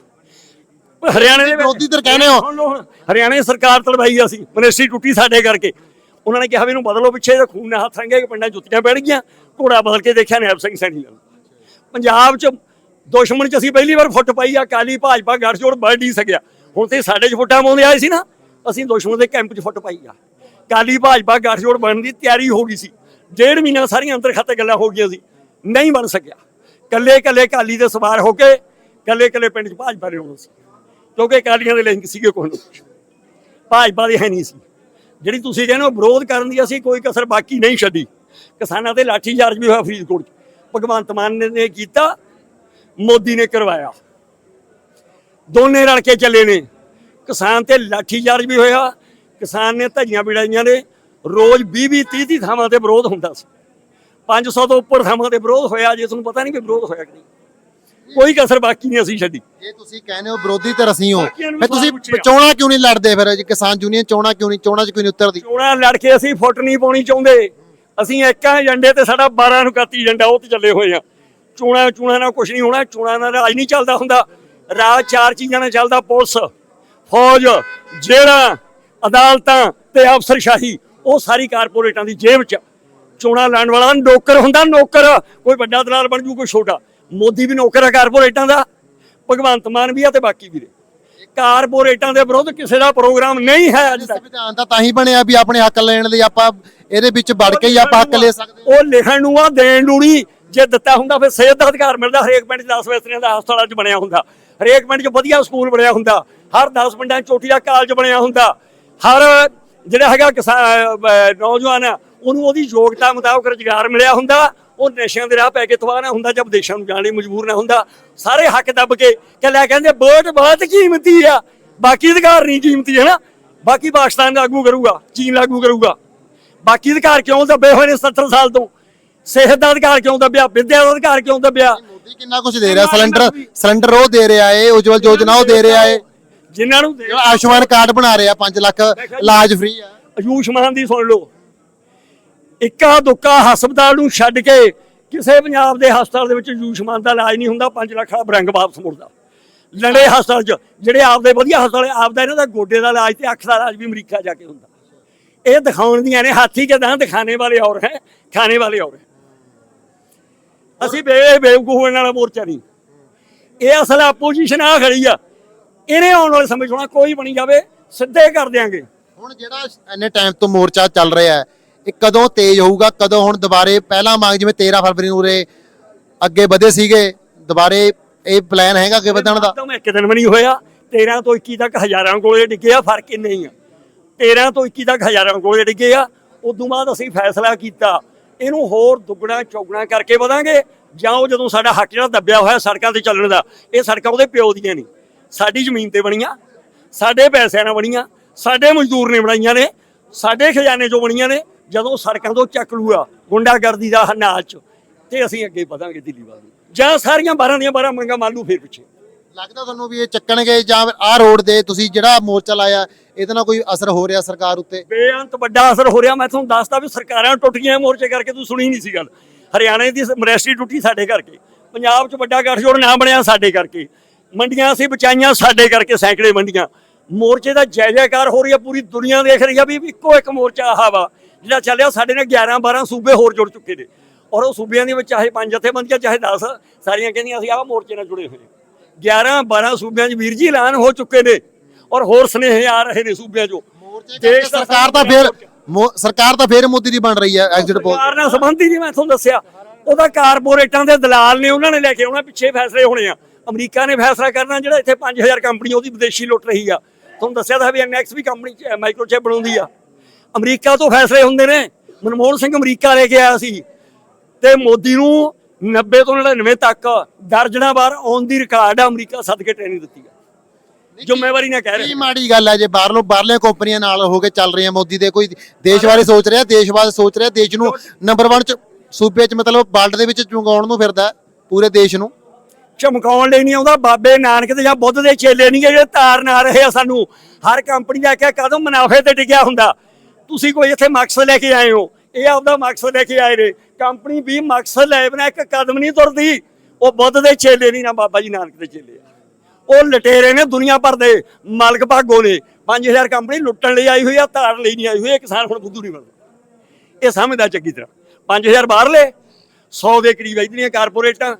ਹਰਿਆਣੇ ਦੇ ਵਿਰੋਧੀ ਧਿਰ ਕਹਿੰਦੇ ਹੋ। ਹਰਿਆਣੇ ਸਰਕਾਰ ਤਲਵਾਈ ਅਸੀਂ ਮਿਨਿਸਟਰੀ ਟੁੱਟੀ ਸਾਡੇ ਕਰਕੇ। ਉਹਨਾਂ ਨੇ ਕਿਹਾ ਵੀ ਇਹਨੂੰ ਬਦਲੋ ਪਿੱਛੇ ਦੇ ਖੂਨ ਨਾਲ ਹੱਥ ਰੰਗੇ ਕਿ ਪਿੰਡਾਂ ਜੁੱਤੀਆਂ ਪੈਣ ਗਈਆਂ ਘੋੜਾ ਬਦਲ ਕੇ ਦੇਖਿਆ ਨੈਬ ਸਿੰਘ ਸੈਣੀ ਨਾਲ ਪੰਜਾਬ 'ਚ ਦੁਸ਼ਮਣ 'ਚ ਅਸੀਂ ਪਹਿਲੀ ਵਾਰ ਫੁੱਟ ਪਾਈ ਆ ਕਾਲੀ ਭਾਜਪਾ ਗੱਠਜੋੜ ਬੜ ਨਹੀਂ ਸਕਿਆ। ਹੁਣ ਤੇ ਸਾਡੇ 'ਚ ਫੁੱਟਾਂ ਪਾਉਂਦੇ ਆਏ ਸੀ ਨਾ। ਅਸੀਂ ਦੁਸ਼ਮਣ ਦੇ ਕੈਂਪ 'ਚ ਫੁੱਟ ਪਾਈ ਆ। ਕਾਲੀ ਭਾਜਪਾ ਗੱਠਜੋੜ ਬਣਨ ਦੀ ਤਿਆਰੀ ਹੋ ਗਈ ਸੀ। ਡੇਢ ਮਹੀਨਾ ਸਾਰੀਆਂ ਅੰਦਰ ਖਾਤੇ ਗੱਲਾਂ ਹੋ ਗਈਆਂ ਸੀ। ਨਹੀਂ ਬਣ ਸਕਿਆ। ਕੱਲੇ ਕੱਲੇ ਕਾਲੀ ਦੇ ਸਵਾਰ ਹੋ ਕੇ ਕੱਲੇ ਕੱਲੇ ਪਿੰਡ 'ਚ ਭਾਜਪਾ ਦੇ ਹੋਣਾ ਸੀ। ਕਿਉਂਕਿ ਕਾਲੀਆਂ ਦੇ ਲਿੰਕ ਸੀਗੇ ਕੋਈ ਨਾ ਭਾਜਪਾ ਦੇ ਹੈ ਨਹੀਂ ਸੀ। ਜਿਹੜੀ ਤੁਸੀਂ ਕਹਿੰਦੇ ਹੋ ਵਿਰੋਧ ਕਰਨ ਦੀ ਅਸੀਂ ਕੋਈ ਕਸਰ ਬਾਕੀ ਨਹੀਂ ਛੱਡੀ। ਕਿਸਾਨਾਂ ਤੇ ਲਾਠੀ ਚਾਰਜ ਵੀ ਹੋਇਆ ਫਰੀਦਕੋਟ 'ਚ। ਭਗਵੰਤ ਮਾਨ ਨੇ- ਨੇ ਕੀਤਾ। ਮੋਦੀ ਨੇ ਕਰਵਾਇਆ। ਦੋਨੇ ਰਲ ਕੇ ਚੱਲੇ ਨੇ। ਕਿਸਾਨ ਤੇ ਲਾਠੀ ਚਾਰਜ ਵੀ ਹੋਇਆ ਕਿਸਾਨ ਨੇ ਧੱਜੀਆਂ ਵਿੜਾਈਆਂ ਨੇ ਰੋਜ਼ 20 20 30 30 ਥਾਵਾਂ ਤੇ ਵਿਰੋਧ ਹੁੰਦਾ ਸੀ। 500 ਤੋਂ ਉੱਪਰ ਥਾਵਾਂ ਤੇ ਵਿਰੋਧ ਹੋਇਆ ਜੇ ਤੁਹਾਨੂੰ ਪਤਾ ਨਹੀਂ ਵੀ ਵਿਰੋਧ ਹੋਇਆ ਕਿ ਨਹੀਂ। ਕੋਈ ਕਸਰ ਬਾਕੀ ਨਹੀਂ ਅਸੀਂ ਛੱਡੀ। ਜੇ ਤੁਸੀਂ ਕਹਿੰਦੇ ਹੋ ਵਿਰੋਧੀ ਧਿਰ ਅਸੀਂ ਹੋ ਫਿਰ ਤੁਸੀਂ। ਚੋਣਾਂ ਕਿਉਂ ਨਹੀਂ ਲੜਦੇ ਫਿਰ? ਜੇ ਕਿਸਾਨ ਯੂਨੀਅਨ ਚੋਣਾਂ ਕਿਉਂ ਨਹੀਂ ਚੋਣਾਂ 'ਚ ਕਿਉਂ ਨਹੀਂ ਉਤਰਦੀ? ਚੋਣਾਂ ਲੜ ਕੇ ਅਸੀਂ ਫੁੱਟ ਨਹੀਂ ਪਾਉਣੀ ਚਾਹੁੰਦੇ। ਅਸੀਂ ਇੱਕ ਏਜੰਡੇ ਤੇ ਸਾਡਾ 12 ਨੂੰ 31 ਏਜੰਡਾ ਉਹ ਤੇ ਚੱਲੇ ਹੋਏ ਆ। ਚੋਣਾਂ ਚੋਣਾਂ ਨਾਲ ਕੁਝ ਨਹੀਂ ਹੋਣਾ ਚੋਣਾਂ ਨਾਲ ਰਾਜ ਨਹੀਂ ਚੱਲਦਾ ਹੁੰਦਾ। ਰਾਜ ਚਾਰ ਚੀਜ਼ਾਂ ਨਾਲ ਚੱਲਦਾ ਪੁਲਿਸ। ਫੌਜ ਜੇਲ੍ਹਾਂ ਅਦਾਲਤਾਂ ਤੇ ਅਫਸਰਸ਼ਾਹੀ ਉਹ ਸਾਰੀ ਕਾਰਪੋਰੇਟਾਂ ਦੀ ਜੇਬ 'ਚ ਚੋਣਾਂ ਲੜਨ ਵਾਲਾ ਨੌਕਰ ਹੁੰਦਾ ਨੌਕਰ ਕੋਈ ਵੱਡਾ ਦਲਾਲ ਬਣ ਜੂ ਕੋਈ ਛੋਟਾ। ਮੋਦੀ ਵੀ ਨੌਕਰ ਹੈ ਕਾਰਪੋਰੇਟਾਂ ਦਾ ਭਗਵੰਤ ਮਾਨ ਵੀ ਆ ਤੇ ਬਾਕੀ ਵੀ ਨੇ ਕਾਰਪੋਰੇਟਾਂ ਦੇ ਵਿਰੁੱਧ ਕਿਸੇ ਦਾ ਪ੍ਰੋਗਰਾਮ ਨਹੀਂ ਹੈ ਅੱਜ ਤੱਕ। ਸੰਵਿਧਾਨ ਤਾਂ ਤਾਂ ਹੀ ਬਣਿਆ ਵੀ ਆਪਣੇ ਹੱਕ ਲੈਣ ਲਈ ਆਪਾਂ ਇਹਦੇ ਵਿੱਚ ਵੜ ਕੇ ਹੀ ਆਪਾਂ ਹੱਕ ਲੈ ਸਕਦੇ। ਉਹ ਲਿਖਣ ਨੂੰ ਆ ਦੇਣ ਨੂੰ ਨਹੀਂ। ਜੇ ਦਿੱਤਾ ਹੁੰਦਾ ਫਿਰ ਸਿਹਤ ਦਾ ਅਧਿਕਾਰ ਮਿਲਦਾ ਹਰੇਕ ਪਿੰਡ 'ਚ 10 ਵੈਸਤਰੀਆਂ ਦਾ ਹਸਪਤਾਲ 'ਚ ਬਣਿਆ ਹੁੰਦਾ। ਹਰੇਕ ਪਿੰਡ 'ਚ ਵਧੀਆ ਸਕੂਲ ਬਣਿਆ ਹੁੰਦਾ। ਹਰ 10 ਪਿੰਡਾਂ 'ਚ ਚੋਟੀ ਕਾਲਜ ਬਣਿਆ ਹੁੰਦਾ। ਹਰ ਜਿਹੜਾ ਹੈਗਾ ਕਿਸਾ- ਨੌਜਵਾਨ ਆ ਉਹਨੂੰ ਉਹਦੀ ਯੋਗਤਾ ਮੁਤਾਬਕ ਰੁਜ਼ਗਾਰ ਮਿਲਿਆ ਹੁੰਦਾ। ਉਹ ਨਸ਼ਿਆਂ ਦੇ ਰਾਹ ਪੈ ਕੇ ਤਬਾਹ ਨਾ ਹੁੰਦਾ, ਜਾਂ ਵਿਦੇਸ਼ਾਂ ਨੂੰ ਜਾਣ ਲਈ ਮਜਬੂਰ ਨਾ ਹੁੰਦਾ। ਸਾਰੇ ਹੱਕ ਦੱਬ ਕੇ ਕੱਲਾ ਕਹਿੰਦੇ ਵੋਟ ਬਹੁਤ ਕੀਮਤੀ ਆ। ਬਾਕੀ ਅਧਿਕਾਰ ਨਹੀਂ ਕੀਮਤੀ ਹੈ ਨਾ ਬਾਕੀ ਪਾਕਿਸਤਾਨ ਲਾਗੂ ਕਰੂਗਾ, ਚੀਨ ਲਾਗੂ ਕਰੂਗਾ। ਬਾਕੀ ਅਧਿਕਾਰ ਕਿਉਂ ਦੱਬੇ ਹੋਏ ਨੇ 70 ਸਾਲ ਤੋਂ? ਸਿਹਤ ਦਾ ਅਧਿਕਾਰ ਕਿਉਂ ਦੱਬਿਆ? ਵਿਦਿਆ ਦਾ ਅਧਿਕਾਰ ਕਿਉਂ ਦੱਬਿਆ? ਮੋਦੀ ਕਿੰਨਾ ਕੁਝ ਦੇ ਰਿਹਾ ਸਿਲੰਡਰ ਸਿਲੰਡਰ ਉਹ ਦੇ ਰਿਹਾ ਏ ਉਜਵਲ ਯੋਜਨਾ ਉਹ ਦੇ ਰਿਹਾ ਏ। ਜਿਨ੍ਹਾਂ ਨੂੰ ਦੇ- ਆਯੁਸ਼ਮਾਨ ਕਾਰਡ ਬਣਾ ਰਿਹਾ 5 ਲੱਖ ਇਲਾਜ ਫ੍ਰੀ ਆ। ਆਯੁਸ਼ਮਾਨ ਦੀ ਸੁਣ ਲਓ। ਇੱਕਾ ਦੁੱਕਾ ਹਸਪਤਾਲ ਨੂੰ ਛੱਡ ਕੇ ਕਿਸੇ ਪੰਜਾਬ ਦੇ ਹਸਪਤਾਲ ਦੇ ਵਿੱਚ ਆਯੁਸ਼ਮਾਨ ਦਾ ਇਲਾਜ ਨਹੀਂ ਹੁੰਦਾ 5 ਲੱਖ ਦਾ ਬਰੰਗ ਵਾਪਸ ਮੁੜਦਾ। ਲੜੇ ਹਸਪਤਾਲ 'ਚ ਜਿਹੜੇ ਆਪਦੇ ਵਧੀਆ ਹਸਪਤਾਲ ਆਪਦਾ ਇਹਨਾਂ ਦਾ ਗੋਡੇ ਦਾ ਇਲਾਜ ਤੇ ਅੱਖ ਦਾ ਇਲਾਜ ਵੀ ਅਮਰੀਕਾ ਜਾ ਕੇ ਹੁੰਦਾ। ਇਹ ਦਿਖਾਉਣ ਦੀਆਂ ਨੇ ਹਾਥੀ ਕੇ ਦਾਂ ਦਿਖਾਣੇ ਵਾਲੇ ਔਰ ਹੈ ਖਾਣੇ ਵਾਲੇ ਔਰ ਹੈ। ਅਸੀਂ ਬੇ ਬੇਵਕੂਫ ਇਹਨਾਂ ਵਾਲਾ ਮੋਰਚਾ ਨਹੀਂ। ਇਹ ਅਸਲ ਆਪੋਜੀਸ਼ਨ ਆ ਖੜੀ ਆ। ਇਹਨੇ ਆਉਣ ਵਾਲੇ ਸਮੇਂ 'ਚ ਹੋਣਾ ਕੋਈ ਬਣੀ ਜਾਵੇ ਸਿੱਧੇ ਕਰ ਦਿਆਂਗੇ। ਹੁਣ ਜਿਹੜਾ ਇੰਨੇ ਟਾਈਮ ਤੋਂ ਮੋਰਚਾ ਚੱਲ ਰਿਹਾ ਹੈ ਇਹ ਕਦੋਂ ਤੇਜ਼ ਹੋਊਗਾ ਕਦੋਂ ਹੁਣ ਦੁਬਾਰੇ ਪਹਿਲਾਂ ਮੰਗ ਜਿਵੇਂ 13 ਫਰਵਰੀ ਨੂੰ ਉਰੇ ਅੱਗੇ ਵਧੇ ਸੀਗੇ ਦੁਬਾਰੇ ਇਹ ਪਲਾਨ ਹੈਗਾ ਅੱਗੇ ਵਧਣ ਦਾ? ਤਾਂ ਇੱਕ ਦਿਨ ਵੀ ਨਹੀਂ ਹੋਇਆ 13 ਤੋਂ 21 ਤੱਕ ਹਜ਼ਾਰਾਂ ਗੋਲੇ ਡਿੱਗੇ ਆ ਫ਼ਰਕ ਹੀ ਨਹੀਂ ਆ। 13 ਤੋਂ 21 ਤੱਕ ਹਜ਼ਾਰਾਂ ਗੋਲੇ ਡਿੱਗੇ ਆ ਉਦੋਂ ਬਾਅਦ ਅਸੀਂ ਫੈਸਲਾ ਕੀਤਾ ਇਹਨੂੰ ਹੋਰ ਦੁੱਗਣਾ, ਚੌਗਣਾ ਕਰਕੇ ਵਧਾਂਗੇ ਜਾਂ ਉਹ ਜਦੋਂ ਸਾਡਾ ਹੱਕ ਜਿਹੜਾ ਦੱਬਿਆ ਹੋਇਆ ਸੜਕਾਂ ਤੇ ਚੱਲਣ ਦਾ, ਇਹ ਸੜਕਾਂ ਉਹਦੇ ਪਿਓ ਦੀਆਂ ਨਹੀਂ ਸਾਡੀ ਜ਼ਮੀਨ ਤੇ ਬਣੀਆਂ, ਸਾਡੇ ਪੈਸਿਆਂ ਨਾਲ ਬਣੀਆਂ, ਸਾਡੇ ਮਜ਼ਦੂਰ ਨੇ ਬਣਾਈਆਂ ਨੇ, ਸਾਡੇ ਖਜ਼ਾਨੇ ਚੋਂ ਬਣੀਆਂ ਨੇ, ਜਦੋਂ ਸੜਕਾਂ ਤੋਂ ਚੱਕ ਲੂਆ ਗੁੰਡਾਗਰਦੀ ਦਾ ਨਾਚ, ਤੇ ਅਸੀਂ ਅੱਗੇ ਵਧਾਂਗੇ ਦਿੱਲੀ ਵੱਲ ਨੂੰ। ਜਾਂ ਸਾਰੀਆਂ 12 ਦੀਆਂ 12 ਮੰਗਾਂ ਮੰਨ ਲੂ ਫਿਰ ਪਿੱਛੇ ਲੱਗਦਾ ਤੁਹਾਨੂੰ ਵੀ ਇਹ ਚੱਕਣਗੇ ਜਾਂ ਆਹ ਰੋਡ ਦੇ ਤੁਸੀਂ ਜਿਹੜਾ ਮੋਰਚਾ ਲਾਇਆ, ਇਹਦੇ ਨਾਲ ਕੋਈ ਅਸਰ ਹੋ ਰਿਹਾ ਸਰਕਾਰ ਉੱਤੇ? ਬੇਅੰਤ ਵੱਡਾ ਅਸਰ ਹੋ ਰਿਹਾ, ਮੈਂ ਤੁਹਾਨੂੰ ਦੱਸਦਾ ਵੀ ਸਰਕਾਰਾਂ ਟੁੱਟ ਗਈਆਂ ਮੋਰਚੇ ਕਰਕੇ ਤੂੰ ਸੁਣੀ ਨਹੀਂ ਸੀ ਗੱਲ। ਹਰਿਆਣੇ ਦੀ ਮਰੈਸਟਰੀ ਟੁੱਟੀ ਸਾਡੇ ਕਰਕੇ। ਪੰਜਾਬ 'ਚ ਵੱਡਾ ਗੱਠਜੋੜ ਨਾ ਬਣਿਆ ਸਾਡੇ ਕਰਕੇ। ਮੰਡੀਆਂ ਅਸੀਂ ਬਚਾਈਆਂ ਸਾਡੇ ਕਰਕੇ, ਸੈਂਕੜੇ ਮੰਡੀਆਂ। ਮੋਰਚੇ ਦਾ ਜੈ ਜੈਕਾਰ ਹੋ ਰਹੀ ਹੈ ਪੂਰੀ ਦੁਨੀਆ ਦੇਖ ਰਹੀ ਆ ਵੀ ਇੱਕੋ ਇੱਕ ਮੋਰਚਾ ਆਹ ਵਾ, ਜਿਹੜਾ ਚੱਲਿਆ ਸਾਡੇ ਨਾਲ 11 12 ਸੂਬੇ ਹੋਰ ਜੁੜ ਚੁੱਕੇ ਨੇ। ਔਰ ਉਹ ਸੂਬਿਆਂ ਦੇ ਵਿੱਚ ਚਾਹੇ ਪੰਜ ਜਥੇਬੰਦੀਆਂ, ਚਾਹੇ 10 ਸਾਰੀਆਂ ਕਹਿੰਦੀਆਂ ਅਸੀਂ ਆਹ ਮੋਰਚੇ ਨਾਲ ਜੁੜੇ ਹੋਏ 11 12 ਸੂਬਿਆਂ 'ਚ ਵੀਰ ਜੀ ਐਲਾਨ ਹੋ ਚੁੱਕੇ ਨੇ ਔਰ ਹੋਰ ਸੁਨੇਹੇ ਆ ਰਹੇ ਨੇ ਸੂਬਿਆਂ 'ਚੋਂ। ਸਰਕਾਰ ਤਾਂ ਫੇਰ ਸਰਕਾਰ ਤਾਂ ਫੇਰ ਮੋਦੀ ਦੀ ਬਣ ਰਹੀ ਹੈ ਐਗਜ਼ਿਟ ਪੋਲ ਸਰਕਾਰ ਨਾਲ ਸੰਬੰਧੀ ਨਹੀਂ ਮੈਂ ਤੁਹਾਨੂੰ ਦੱਸਿਆ। ਉਹਦਾ ਕਾਰਪੋਰੇਟਾਂ ਦੇ ਦਲਾਲ ਨੇ ਉਹਨਾਂ ਨੇ ਲੈ ਕੇ ਆਉਣਾ ਪਿੱਛੇ ਫੈਸਲੇ ਹੋਣੇ ਆ। ਅਮਰੀਕਾ ਨੇ ਫੈਸਲਾ ਕਰਨਾ ਜਿਹੜਾ ਇੱਥੇ 5000 ਕੰਪਨੀ ਉਹਦੀ ਵਿਦੇਸ਼ੀ ਲੁੱਟ ਰਹੀ ਆ। ਤੁਹਾਨੂੰ ਦੱਸਿਆ ਤਾਂ ਵੀ ਐਨਐਕਸ ਵੀ ਕੰਪਨੀ ਮਾਈਕਰੋਚਿਪ ਬਣਾਉਂਦੀ ਆ। ਅਮਰੀਕਾ ਤੋਂ ਫੈਸਲੇ ਹੁੰਦੇ ਨੇ। ਮਨਮੋਹਨ ਸਿੰਘ ਅਮਰੀਕਾ ਲੈ ਕੇ ਆਇਆ ਸੀ। ਤੇ ਮੋਦੀ ਨੂੰ 90 ਤੋਂ 99 ਤੱਕ ਦਰਜਣਾ ਵਾਰ ਔਨ ਦੀ ਰਿਕਾਰਡ ਆ ਅਮਰੀਕਾ ਸਦਕੇ ਟ੍ਰੇਨਿੰਗ ਦਿੱਤੀ ਆ। ਜ਼ਿੰਮੇਵਾਰੀ ਨਾਲ ਕਹਿ ਕੀ ਰਹੇ ਮਾੜੀ ਗੱਲ ਹੈ ਜੇ ਬਾਹਰੋਂ ਬਾਹਰਲੀਆਂ ਕੰਪਨੀਆਂ ਨਾਲ ਹੋ ਕੇ ਚੱਲ ਰਹੀਆਂ ਮੋਦੀ ਦੇ ਕੋਈ ਦੇਸ਼ ਬਾਰੇ ਸੋਚ ਰਿਹਾ ਦੇਸ਼ ਬਾਰੇ ਸੋਚ ਰਿਹਾ ਦੇਸ਼ ਨੂੰ ਨੰਬਰ 1 ਚ ਸੂਬੇ ਚ ਮਤਲਬ ਵਰਲਡ ਦੇ ਵਿੱਚ ਚੁੰਗਾਉਣ ਨੂੰ ਫਿਰਦਾ ਹੈ, ਪੂਰੇ ਦੇਸ਼ ਨੂੰ? ਚਮਕਾਉਣ ਲਈ ਨਹੀਂ ਆਉਂਦਾ ਬਾਬੇ ਨਾਨਕ ਤੇ ਜਾਂ ਬੁੱਧ ਦੇ ਚੇਲੇ ਨਹੀਂ ਗੇ ਜਿਹੜੇ ਤਾਰਨ ਆ ਰਹੇ ਆ ਸਾਨੂੰ। ਹਰ ਕੰਪਨੀ ਦਾ ਕਿਹਾ ਕਦਮ ਮੁਨਾਫੇ ਤੇ ਟਿਕਿਆ ਹੁੰਦਾ। ਤੁਸੀਂ ਕੋਈ ਇੱਥੇ ਮਕਸਦ ਲੈ ਕੇ ਆਏ ਹੋ ਇਹ ਆਪਦਾ ਮਕਸਦ ਲੈ ਕੇ ਆਏ ਨੇ। ਕੰਪਨੀ ਵੀ ਮਕਸਦ ਲੈ ਬਣਾ, ਇੱਕ ਕਦਮ ਨਹੀਂ ਤੁਰਦੀ। ਉਹ ਬੁੱਧ ਦੇ ਚੇਲੇ ਨਹੀਂ ਨਾ, ਬਾਬਾ ਜੀ ਨਾਨਕ ਦੇ ਚੇਲੇ ਉਹ ਲਟੇਰੇ ਨੇ ਦੁਨੀਆ ਭਰ ਦੇ ਮਾਲਕ ਭਾਗੋ ਨੇ। 5000 ਕੰਪਨੀ ਲੁੱਟਣ ਲਈ ਆਈ ਹੋਈ ਆ ਤਾਰਨ ਲਈ ਨਹੀਂ ਆਈ ਹੋਈ ਇਹ ਕਿਸਾਨ ਹੁਣ ਬੁੱਧੂ ਨਹੀਂ ਬਣਦਾ। ਇਹ ਸਮਝਦਾ ਚੰਗੀ ਤਰ੍ਹਾਂ। 5000 ਬਾਹਰਲੇ 100 ਦੇ ਕਰੀਬ ਇਧਰੀਆਂ ਕਾਰਪੋਰੇਟਾਂ,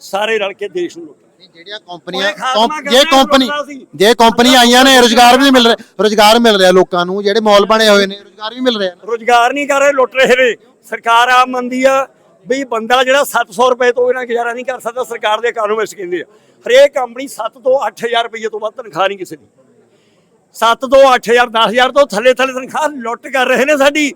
ਸਾਰੇ ਰਲ ਕੇ ਦੇਸ਼ ਨੂੰ ਲੁੱਟ ਜਿਹੜੀਆਂ ਕੰਪਨੀਆਂ ਉਹਨੇ ਖਾਤਮਾ ਕੰਪ- ਜੇ ਕਰਨਾ ਕੰਪਨੀ ਰੋਕਦਾ ਸੀ। ਜੇ ਕੰਪਨੀ ਆਈਆਂ ਨੇ ਰੋਜ਼ਗਾਰ ਵੀ ਨਹੀਂ ਮਿਲ ਰਿਹਾ ਰੋਜ਼ਗਾਰ ਮਿਲ ਰਿਹਾ ਲੋਕਾਂ ਨੂੰ ਜਿਹੜੇ ਮਾਲ ਬਣੇ ਹੋਏ ਨੇ ਰੋਜ਼ਗਾਰ ਵੀ ਮਿਲ ਰਿਹਾ ਰੋਜ਼ਗਾਰ ਨਹੀਂ ਕਰ ਰਹੇ ਲੁੱਟ ਰਹੇ ਨੇ। ਸਰਕਾਰ ਆ ਮੰਦੀ ਆ ਵੀ ਬੰਦਾ ਜਿਹੜਾ 700 ਰੁਪਏ ਤੋਂ ਇਹਨਾਂ ਗੁਜ਼ਾਰਾ ਨਹੀਂ ਕਰ ਸਕਦਾ ਸਰਕਾਰ ਦੇ ਇਕਨੋਮਿਸਟ ਕਹਿੰਦੇ ਆ। ਹਰੇਕ ਕੰਪਨੀ 7 ਤੋਂ 8000 ਰੁਪਏ ਤੋਂ ਵੱਧ ਤਨਖਾਹ ਨਹੀਂ ਕਿਸੇ ਦੀ। 7 ਤੋਂ 8000 10000 ਤੋਂ ਥੱਲੇ ਥੱਲੇ ਤਨਖਾਹ ਲੁੱਟ ਕਰ ਰਹੇ ਨੇ ਸਾਡੀ।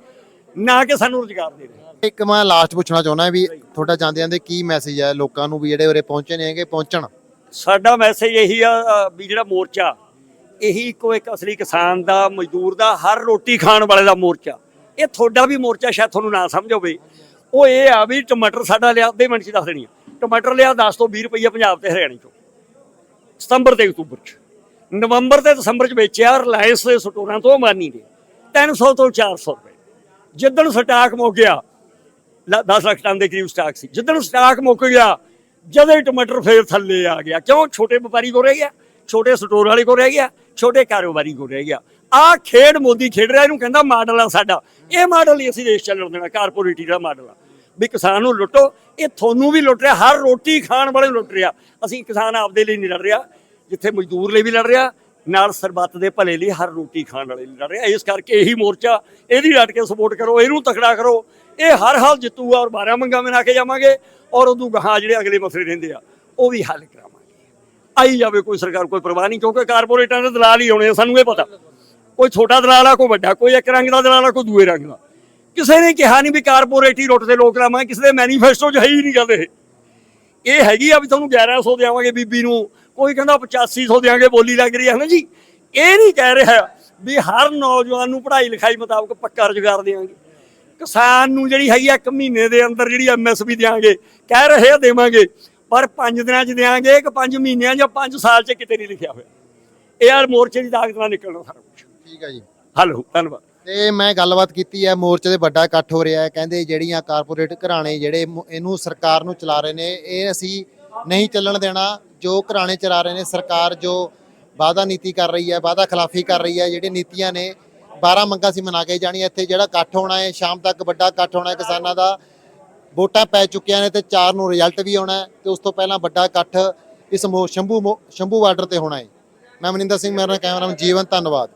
ਨਾ ਕਿ ਸਾਨੂੰ ਰੋਜ਼ਗਾਰ ਦੇ ਰਹੇ। ਇੱਕ ਮੈਂ ਲਾਸਟ ਪੁੱਛਣਾ ਚਾਹੁੰਦਾ ਵੀ ਤੁਹਾਡਾ ਜਾਂਦੇ ਜਾਂਦੇ ਕੀ ਮੈਸੇਜ ਹੈ ਲੋਕਾਂ ਨੂੰ ਵੀ ਜਿਹੜੇ ਉਰੇ ਪਹੁੰਚੇ ਨੇ ਹੈਗੇ ਪਹੁੰਚਣ। ਸਾਡਾ ਮੈਸੇਜ ਇਹੀ ਆ ਅ, ਵੀ ਜਿਹੜਾ ਮੋਰਚਾ ਇਹੀ ਇੱਕੋ ਇੱਕ ਅਸਲੀ ਕਿਸਾਨ ਦਾ ਮਜ਼ਦੂਰ ਦਾ ਹਰ ਰੋਟੀ ਖਾਣ ਵਾਲੇ ਦਾ ਮੋਰਚਾ। ਇਹ ਤੁਹਾਡਾ ਵੀ ਮੋਰਚਾ ਸ਼ਾਇਦ ਤੁਹਾਨੂੰ ਨਾ ਸਮਝ ਹੋਵੇ। ਉਹ ਇਹ ਆ ਵੀ ਟਮਾਟਰ ਸਾਡਾ ਲਿਆ ਅੱਧੇ ਮਿੰਟ ਚ ਦੱਸ ਦੇਣੀ ਆ। ਟਮਾਟਰ ਲਿਆ 10 ਤੋਂ 20 ਰੁਪਈਆ ਪੰਜਾਬ ਤੇ ਹਰਿਆਣੇ ਚੋਂ। ਸਤੰਬਰ ਤੇ ਅਕਤੂਬਰ ਚ। ਨਵੰਬਰ ਤੇ ਦਸੰਬਰ ਚ ਵੇਚਿਆ ਰਿਲਾਇੰਸ ਦੇ ਸਟੋਰਾਂ ਤੋਂ ਅਮਾਨੀ ਦੇ। 300 ਤੋਂ 400 ਰੁਪਏ। ਜਿੱਦਣ ਸਟਾਕ ਮੁੱਕ ਗਿਆ 10 ਲੱਖ ਟਨ ਦੇ ਕਰੀਬ ਸਟਾਕ ਸੀ। ਜਿੱਦਣ ਸਟਾਕ ਮੁੱਕ ਗਿਆ, ਜਦੋਂ ਹੀ ਟਮਾਟਰ ਫੇਰ ਥੱਲੇ ਆ ਗਿਆ। ਕਿਉਂ? ਛੋਟੇ ਵਪਾਰੀ ਕੋ ਰਹਿ ਗਿਆ, ਛੋਟੇ ਸਟੋਰ ਵਾਲੇ ਕੋ ਰਹਿ ਗਿਆ, ਛੋਟੇ ਕਾਰੋਬਾਰੀ ਕੋ ਰਹਿ ਗਿਆ। ਆ ਖੇਡ ਮੋਦੀ ਖੇਡ ਰਿਹਾ, ਇਹਨੂੰ ਕਹਿੰਦਾ ਮਾਡਲ ਆ ਸਾਡਾ। ਇਹ ਮਾਡਲ ਹੀ ਅਸੀਂ ਦੇਸ਼ ਚੱਲਣ ਦੇਣਾ, ਕਾਰਪੋਰੇਟੀ ਦਾ ਮਾਡਲ ਆ। ਵੀ ਕਿਸਾਨ ਨੂੰ ਲੁੱਟੋ, ਇਹ ਤੁਹਾਨੂੰ ਵੀ ਲੁੱਟ ਰਿਹਾ, ਹਰ ਰੋਟੀ ਖਾਣ ਵਾਲੇ ਨੂੰ ਲੁੱਟ ਰਿਹਾ। ਅਸੀਂ ਕਿਸਾਨ ਆਪਦੇ ਲਈ ਨਹੀਂ ਲੜ ਰਿਹਾ, ਜਿੱਥੇ ਮਜ਼ਦੂਰ ਲਈ ਵੀ ਲੜ ਰਿਹਾ ਨਾਲ ਸਰਬੱਤ ਦੇ ਭਲੇ ਲਈ ਹਰ ਰੋਟੀ ਖਾਣ ਵਾਲੇ ਲਈ ਲੜ ਰਿਹਾ। ਇਸ ਕਰਕੇ ਇਹੀ ਮੋਰਚਾ, ਇਹਦੀ ਡਟ ਕੇ ਸਪੋਰਟ ਕਰੋ, ਇਹਨੂੰ ਤਕੜਾ ਕਰੋ। ਇਹ ਹਰ ਹਾਲ ਜਿੱਤੂਗਾ ਔਰ 12 ਮੰਗਾਂ ਮਨਾ ਕੇ ਜਾਵਾਂਗੇ ਔਰ ਉਦੋਂ ਗਾਹਾਂ ਜਿਹੜੇ ਅਗਲੇ ਮਸਲੇ ਰਹਿੰਦੇ ਆ, ਉਹ ਵੀ ਹੱਲ ਕਰਾਵਾਂਗੇ। ਆਈ ਜਾਵੇ ਕੋਈ ਸਰਕਾਰ, ਕੋਈ ਪਰਵਾਹ ਨਹੀਂ, ਕਿਉਂਕਿ ਕਾਰਪੋਰੇਟਾਂ ਦੇ ਦਲਾਲ ਹੀ ਆਉਣੇ ਆ, ਸਾਨੂੰ ਇਹ ਪਤਾ। ਕੋਈ ਛੋਟਾ ਦਲਾਲ ਆ, ਕੋਈ ਵੱਡਾ, ਕੋਈ ਇੱਕ ਰੰਗ ਦਾ ਦਲਾਲ ਆ, ਕੋਈ ਦੂਏ ਰੰਗ ਦਾ। ਕਿਸੇ ਨੇ ਕਿਹਾ ਨਹੀਂ ਵੀ ਕਾਰਪੋਰੇਟ ਹੀ ਰੁੱਟ ਦੇ ਲੋਕ ਲਾਵਾਂਗੇ, ਕਿਸੇ ਦੇ ਮੈਨੀਫੈਸਟੋ 'ਚ ਹੈ ਹੀ ਨਹੀਂ ਗੱਲ ਇਹ। ਇਹ ਹੈਗੀ ਆ ਵੀ ਤੁਹਾਨੂੰ 1100 ਦੇਵਾਂਗੇ ਬੀਬੀ ਨੂੰ ਕੋਈ ਕਹਿੰਦਾ 8500 ਦੇਵਾਂਗੇ ਬੋਲੀ ਲੱਗ ਰਹੀ ਹੈ ਨਾ ਜੀ। ਇਹ ਨਹੀਂ ਕਹਿ ਰਿਹਾ ਵੀ ਹਰ ਨੌਜਵਾਨ ਨੂੰ ਪੜ੍ਹਾਈ ਲਿਖਾਈ ਮੁਤਾਬਕ ਪੱਕਾ ਰੁਜ਼ਗਾਰ ਦੇਵਾਂਗੇ। ਕਿਸਾਨ ਨੂੰ ਜਿਹੜੀ ਹੈਗੀ ਆ ਇੱਕ ਮਹੀਨੇ ਦੇ ਅੰਦਰ ਜਿਹੜੀ ਐਮਐਸਪੀ ਦਿਆਂਗੇ ਕਹਿ ਰਹੇ ਆ ਦੇਵਾਂਗੇ ਪਰ 5 ਦਿਨਾਂ 'ਚ ਦਿਆਂਗੇ ਕਿ 5 ਮਹੀਨਿਆਂ ਜਾਂ 5 ਸਾਲ 'ਚ ਕਿਤੇ ਨਹੀਂ ਲਿਖਿਆ ਹੋਇਆ। ਇਹ ਆ ਮੋਰਚੇ ਦੀ ਤਾਕਤ ਨਾਲ ਨਿਕਲਣਾ ਸਾਰਾ ਕੁਝ ਠੀਕ ਹੈ ਜੀ। ਹਲੋ ਧੰਨਵਾਦ। ਤੇ ਮੈਂ ਗੱਲਬਾਤ ਕੀਤੀ ਹੈ ਮੋਰਚੇ ਦੇ ਵੱਡਾ ਇਕੱਠ ਹੋ ਰਿਹਾ ਹੈ। ਕਹਿੰਦੇ ਜਿਹੜੀਆਂ ਕਾਰਪੋਰੇਟ ਘਰਾਣੇ ਜਿਹੜੇ ਇਹਨੂੰ ਸਰਕਾਰ ਨੂੰ ਚਲਾ ਰਹੇ ਨੇ ਇਹ ਅਸੀਂ ਨਹੀਂ ਚੱਲਣ ਦੇਣਾ। ਜੋ ਘਰਾਣੇ ਚਲਾ ਰਹੇ ਨੇ, ਸਰਕਾਰ ਜੋ ਵਾਅਦਾ ਨੀਤੀ ਕਰ ਰਹੀ ਹੈ, ਵਾਅਦਾ ਖਿਲਾਫੀ ਕਰ ਰਹੀ ਹੈ ਜਿਹੜੀ ਨੀਤੀਆਂ ਨੇ 12 ਮੰਗਾਂ ਸੀ ਮਨਾ ਕੇ ਜਾਣੀਆਂ। ਇੱਥੇ ਜਿਹੜਾ ਇਕੱਠ ਹੋਣਾ ਹੈ, ਸ਼ਾਮ ਤੱਕ ਵੱਡਾ ਇਕੱਠ ਹੋਣਾ ਹੈ, ਕਿਸਾਨਾਂ ਦਾ, ਵੋਟਾਂ ਪੈ ਚੁੱਕੀਆਂ ਨੇ ਤੇ 4 ਨੂੰ ਰਿਜ਼ਲਟ ਵੀ ਆਉਣਾ ਹੈ ਤੇ ਉਸ ਤੋਂ ਪਹਿਲਾਂ ਵੱਡਾ ਇਕੱਠ ਇਸ ਮੋ- ਸ਼ੰਭੂ ਮੋ- ਸ਼ੰਭੂ ਬਾਰਡਰ ਤੇ ਹੋਣਾ ਹੈ। ਮੈਂ ਮਨਿੰਦਰ ਸਿੰਘ, ਮੇਰਾ ਕੈਮਰਾਮੈਨ, ਜੀਵਨ, ਧੰਨਵਾਦ।